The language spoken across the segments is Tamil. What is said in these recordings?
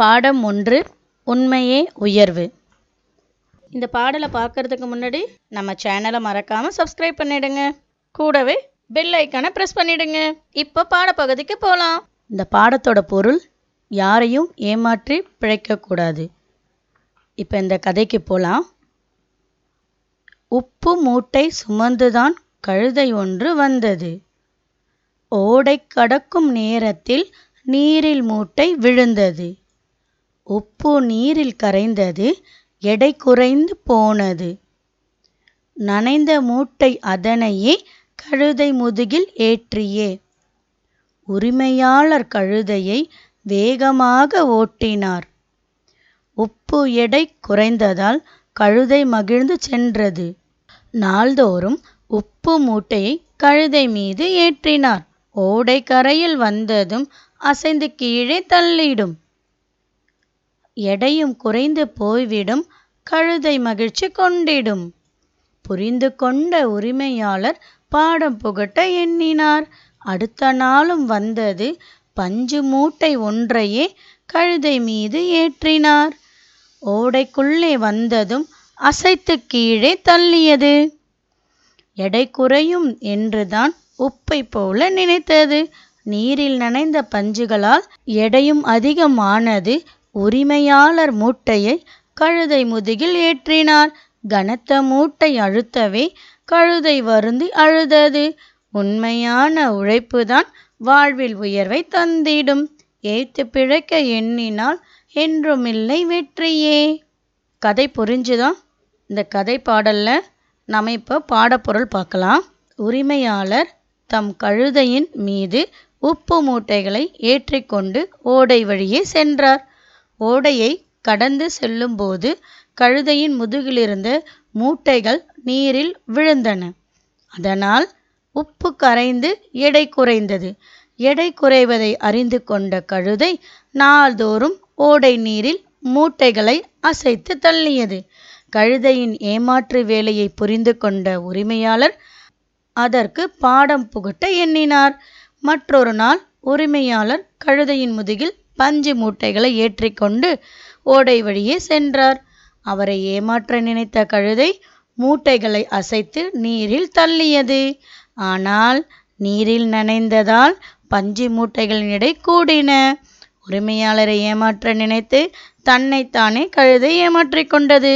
பாடம் ஒன்று உண்மையே உயர்வு. இந்த பாடலை பார்க்கறதுக்கு முன்னாடி நம்ம சேனலை மறக்காமல் சப்ஸ்கிரைப் பண்ணிடுங்க. கூடவே பெல் ஐக்கானை ப்ரெஸ் பண்ணிடுங்க. இப்போ பாடப்பகுதிக்கு போகலாம் இந்த பாடத்தோட பொருள் யாரையும் ஏமாற்றி பிழைக்கக்கூடாது. இப்போ இந்த கதைக்கு போகலாம் உப்பு மூட்டை சுமந்துதான் கழுதை ஒன்று வந்தது. ஓடை கடக்கும் நேரத்தில் நீரில் மூட்டை விழுந்தது. உப்பு நீரில் கரைந்தது எடை குறைந்து போனது. நனைந்த மூட்டை அதனையே கழுதை முதுகில் ஏற்றியே. உரிமையாளர் கழுதையை வேகமாக ஓட்டினார். உப்பு எடை குறைந்ததால் கழுதை மகிழ்ந்து சென்றது. நாள்தோறும் உப்பு மூட்டையை கழுதை மீது ஏற்றினார். ஓடை கரையில் வந்ததும் அசைந்து கீழே தள்ளிடும். எடையும் குறைந்து போய்விடும் கழுதை மகிழ்ச்சி கொண்டிடும். புரிந்து கொண்ட உரிமையாளர் பாடம் புகட்ட எண்ணினார். அடுத்த நாளும் வந்தது பஞ்சு மூட்டை ஒன்றையே கழுதை மீது ஏற்றினார். ஓடைக்குள்ளே வந்ததும் அசைத்து கீழே தள்ளியது. எடை குறையும் என்றுதான் உப்பை போல நினைத்தது. நீரில் நனைந்த பஞ்சுகளால் எடையும் அதிகமானது உரிமையாளர் மூட்டையை கழுதை முதுகில் ஏற்றினார். கனத்த மூட்டை அழுத்தவே கழுதை வருந்தி அழுதது. உண்மையான உழைப்புதான் வாழ்வில் உயர்வை தந்திடும். ஏத்து பிழைக்க எண்ணினால் என்றுமில்லை வெற்றியே. கதை புரிஞ்சுதா? இந்த கதை பாடல்ல நம்ம இப்போ பாடப்பொருள் பார்க்கலாம். உரிமையாளர் தம் கழுதையின் மீது உப்பு மூட்டைகளை ஏற்றிக்கொண்டு ஓடை வழியே சென்றார். ஓடையை கடந்து செல்லும்போது கழுதையின் முதுகிலிருந்த மூட்டைகள் நீரில் விழுந்தன. அதனால் உப்பு கரைந்து எடை குறைந்தது. எடை குறைவதை அறிந்து கொண்ட கழுதை நாள்தோறும் ஓடை நீரில் மூட்டைகளை அசைத்து தள்ளியது. கழுதையின் ஏமாற்று வேலையை புரிந்து கொண்ட உரிமையாளர் அதற்கு பாடம் புகட்ட எண்ணினார். மற்றொரு நாள் உரிமையாளர் கழுதையின் முதுகில் பஞ்சு மூட்டைகளை ஏற்றிக்கொண்டு ஓடை வழியே சென்றார். அவரை ஏமாற்ற நினைத்த கழுதை மூட்டைகளை அசைத்து நீரில் தள்ளியது. ஆனால் நீரில் நனைந்ததால் பஞ்சு மூட்டைகளின் எடை கூடின. உரிமையாளரை ஏமாற்ற நினைத்து தன்னைத்தானே கழுதை ஏமாற்றிக் கொண்டது.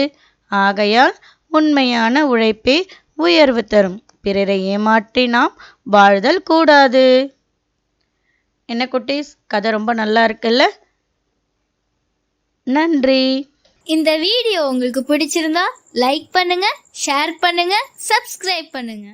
ஆகையால் உண்மையான உழைப்பே உயர்வு தரும். பிறரை ஏமாற்றி நாம் வாழ்தல் கூடாது. என்ன குட்டீஸ்? கதை ரொம்ப நல்லா இருக்குல்ல? நன்றி. இந்த வீடியோ உங்களுக்கு பிடிச்சிருந்தா லைக் பண்ணுங்க ஷேர் பண்ணுங்க சப்ஸ்கிரைப் பண்ணுங்க.